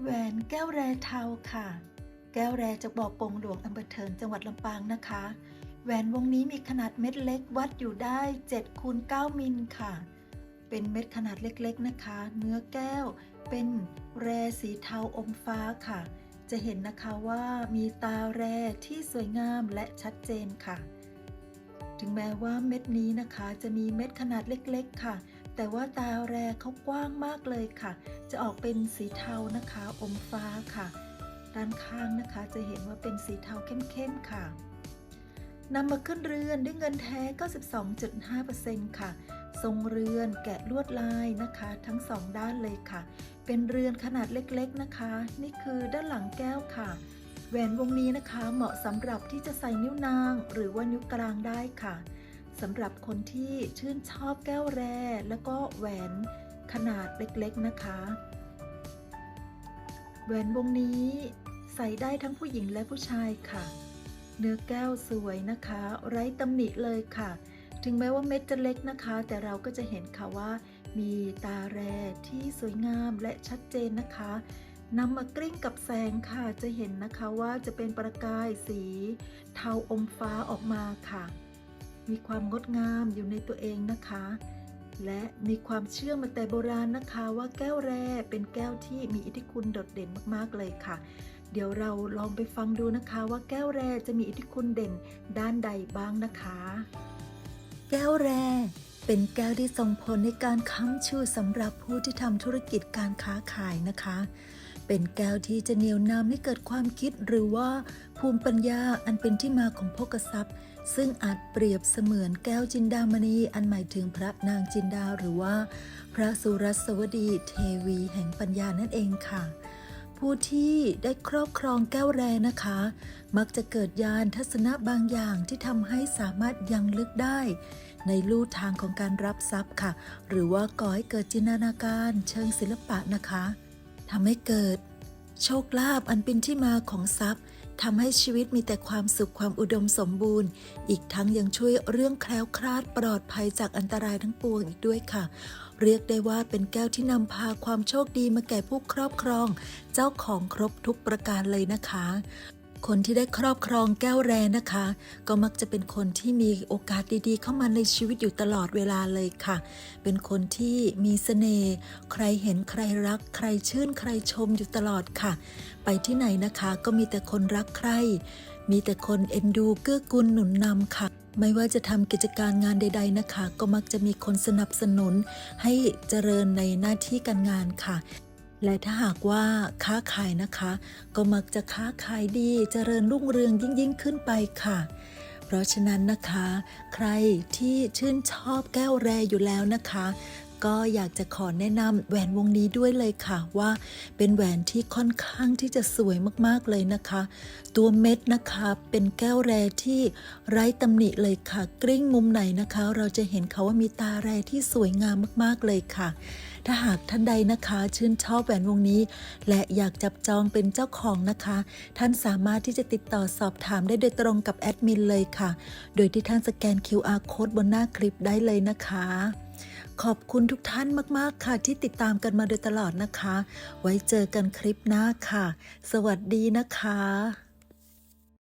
แหวนแก้วแรเทาค่ะ แก้วแรจากบ่อปงหลวงอำเภอเถินจังหวัดลำปางนะคะ แหวนวงนี้มีขนาดเม็ดเล็กวัดอยู่ได้7คูณ9มิลค่ะ เป็นเม็ดขนาดเล็กๆนะคะ เนื้อแก้วเป็นแรสีเทาอมฟ้าค่ะ จะเห็นนะคะว่ามีตาแรที่สวยงามและชัดเจนค่ะ ถึงแม้ว่าเม็ดนี้นะคะจะมีเม็ดขนาดเล็กๆค่ะ แต่ว่าตาแรเขากว้างมากเลยค่ะ จะออกเป็นสีเทานะคะ อมฟ้าค่ะ ด้านข้างนะคะจะเห็นว่าเป็นสีเทาเข้มๆค่ะนำมาขึ้นเรือนด้วยเงินแท้ 92.5%ค่ะ ทรงเรือนแกะลวดลายนะคะ ทั้งสองด้านเลยค่ะ เป็นเรือนขนาดเล็กๆนะคะ นี่คือด้านหลังแก้วค่ะ แหวนวงนี้นะคะเหมาะสำหรับที่จะใส่นิ้วนาง หรือว่านิ้วกลางได้ค่ะ สำหรับคนที่ชื่นชอบแก้วแรแล้วก็แหวนขนาดเล็กๆนะคะ แหวนวงนี้ใส่ได้ทั้งผู้หญิงและผู้ชายค่ะ เนื้อแก้วสวยนะคะ ไร้ตำหนิเลยค่ะ ถึงแม้ว่าเม็ดจะเล็กนะคะ แต่เราก็จะเห็นค่ะว่า มีตาแรที่สวยงามและชัดเจนนะคะนำมากลิ้งกับแสงค่ะ จะเห็นนะคะว่าจะเป็นประกายสี เทาอมฟ้าออกมาค่ะ มีความงดงามอยู่ในตัวเองนะคะ และมีความเชื่อมาแต่โบราณนะคะว่าแก้วแร่เป็นแก้วที่มีอิทธิคุณโดดเด่นมากๆเลยค่ะ เดี๋ยวเราลองไปฟังดูนะคะว่าแก้วแร่จะมีอิทธิคุณเด่นด้านใดบ้างนะคะ แก้วแร่เป็นแก้วที่ส่งผลในการค้ำชูสำหรับผู้ที่ทำธุรกิจการค้าขายนะคะ เป็นแก้วที่จะเหนียวนำให้เกิดความคิดหรือว่าภูมิปัญญาอันเป็นที่มาของโภกทรัพย์ ซึ่งอาจเปรียบเสมือนแก้วจินดามณีอันหมายถึงพระนางจินดาหรือว่า พระสุรสวดีเทวีแห่งปัญญานั่นเองค่ะ ผู้ที่ได้ครอบครองแก้วแรนะคะ มักจะเกิดญาณทัศนะบางอย่างที่ทำให้สามารถยังลึกได้ ในลู่ทางของการรับทรัพย์ค่ะ หรือว่าก่อให้เกิดจินตนาการเชิงศิลปะนะคะทำให้เกิดโชคลาภอันเป็นที่มาของทรัพย์ ทำให้ชีวิตมีแต่ความสุขความอุดมสมบูรณ์ อีกทั้งยังช่วยเรื่องแคล้วคลาดปลอดภัยจากอันตรายทั้งปวงอีกด้วยค่ะ เรียกได้ว่าเป็นแก้วที่นำพาความโชคดีมาแก่ผู้ครอบครอง เจ้าของครบทุกประการเลยนะคะ คนที่ได้ครอบครองแก้วแรนะคะ ก็มักจะเป็นคนที่มีโอกาสดีๆ เข้ามาในชีวิตอยู่ตลอดเวลาเลยค่ะ เป็นคนที่มีเสน่ห์ใครเห็นใครรัก ใครชื่นใครชมอยู่ตลอดค่ะ ไปที่ไหนนะคะก็มีแต่คนรักใคร มีแต่คนเอ็นดูเกื้อกูลหนุนนำค่ะไม่ว่าจะทำกิจการงานใด ๆนะคะ ก็มักจะมีคนสนับสนุนให้เจริญในหน้าที่การงานค่ะ และถ้าหากว่าค้าขายนะคะ ก็มักจะค้าขายดีเจริญรุ่งเรืองยิ่งยิ่งขึ้นไปค่ะ เพราะฉะนั้นนะคะ ใครที่ชื่นชอบแก้วแรอยู่แล้วนะคะ ก็อยากจะขอแนะนำแหวนวงนี้ด้วยเลยค่ะว่า เป็นแหวนที่ค่อนข้างที่จะสวยมากๆเลยนะคะ ตัวเม็ดนะคะเป็นแก้วแรที่ไร้ตำหนิเลยค่ะ กริ้งมุมไหนนะคะ เราจะเห็นเขาว่ามีตาแรที่สวยงามมากๆเลยค่ะ ถ้าหากท่านใดนะคะชื่นชอบแหวนวงนี้ และอยากจับจองเป็นเจ้าของนะคะ ท่านสามารถที่จะติดต่อสอบถามได้โดยตรงกับแอดมินเลยค่ะ โดยที่ท่านสแกน QR code บนหน้าคลิปได้เลยนะคะ ขอบคุณทุกท่านมาก ๆ ค่ะ ที่ติดตามกันมาโดยตลอดนะคะ ไว้เจอกันคลิปหน้าค่ะ สวัสดีนะคะ